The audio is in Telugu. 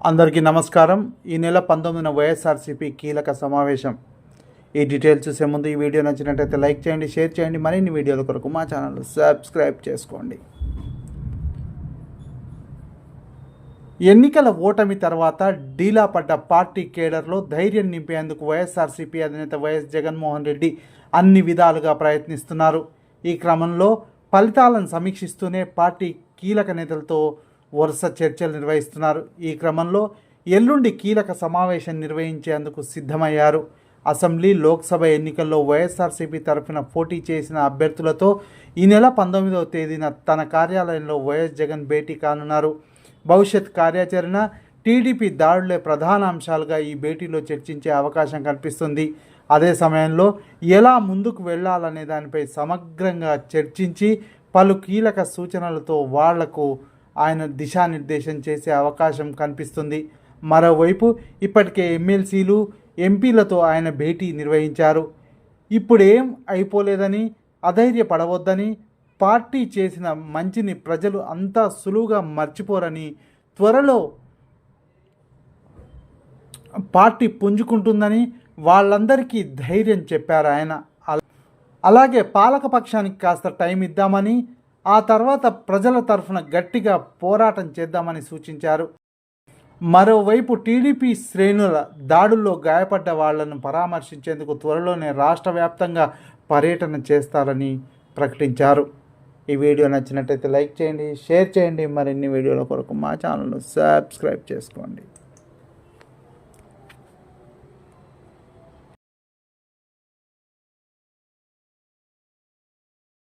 అందరికీ నమస్కారం. ఈ నెల పంతొమ్మిదిన వైఎస్ఆర్సీపీ కీలక సమావేశం. ఈ డీటెయిల్స్ చూసే ముందు ఈ వీడియో నచ్చినట్టయితే లైక్ చేయండి షేర్ చేయండి. మరిన్ని వీడియోల కొరకు మా ఛానల్ సబ్స్క్రైబ్ చేసుకోండి. ఎన్నికల ఓటమి తర్వాత డీలా పడ్డ పార్టీ కేడర్లో ధైర్యం నింపేందుకు వైఎస్ఆర్సీపీ అధినేత వైఎస్ జగన్మోహన్ రెడ్డి అన్ని విధాలుగా ప్రయత్నిస్తున్నారు. ఈ క్రమంలో ఫలితాలను సమీక్షిస్తూనే పార్టీ కీలక నేతలతో వరుస చర్చలు నిర్వహిస్తున్నారు. ఈ క్రమంలో ఎల్లుండి కీలక సమావేశం నిర్వహించేందుకు సిద్ధమయ్యారు. అసెంబ్లీ లోక్సభ ఎన్నికల్లో వైఎస్ఆర్సీపీ తరఫున పోటీ చేసిన అభ్యర్థులతో ఈ నెల పంతొమ్మిదవ తేదీన తన కార్యాలయంలో వైఎస్ జగన్ భేటీ కానున్నారు. భవిష్యత్ కార్యాచరణ టీడీపీ దాడులే ప్రధాన అంశాలుగా ఈ భేటీలో చర్చించే అవకాశం కనిపిస్తుంది అదే సమయంలో ఎలా ముందుకు వెళ్ళాలనే దానిపై సమగ్రంగా చర్చించి పలు కీలక సూచనలతో వాళ్ళకు ఆయన దిశానిర్దేశం చేసే అవకాశం కనిపిస్తుంది. మరోవైపు ఇప్పటికే ఎమ్మెల్సీలు ఎంపీలతో ఆయన భేటీ నిర్వహించారు. ఇప్పుడేం అయిపోలేదని అధైర్యపడవద్దని పార్టీ చేసిన మంచిని ప్రజలు అంతా సులువుగా మర్చిపోరని త్వరలో పార్టీ పుంజుకుంటుందని వాళ్ళందరికీ ధైర్యం చెప్పారు ఆయన. అలాగే పాలకపక్షానికి కాస్త టైం ఇద్దామని ఆ తర్వాత ప్రజల తరఫున గట్టిగా పోరాటం చేద్దామని సూచించారు. మరోవైపు టీడీపీ శ్రేణుల దాడుల్లో గాయపడ్డ వాళ్ళను పరామర్శించేందుకు త్వరలోనే రాష్ట్ర వ్యాప్తంగా పర్యటన చేస్తారని ప్రకటించారు. ఈ వీడియో నచ్చినట్టయితే లైక్ చేయండి షేర్ చేయండి. మరిన్ని వీడియోల కొరకు మా ఛానల్ను సబ్స్క్రైబ్ చేసుకోండి.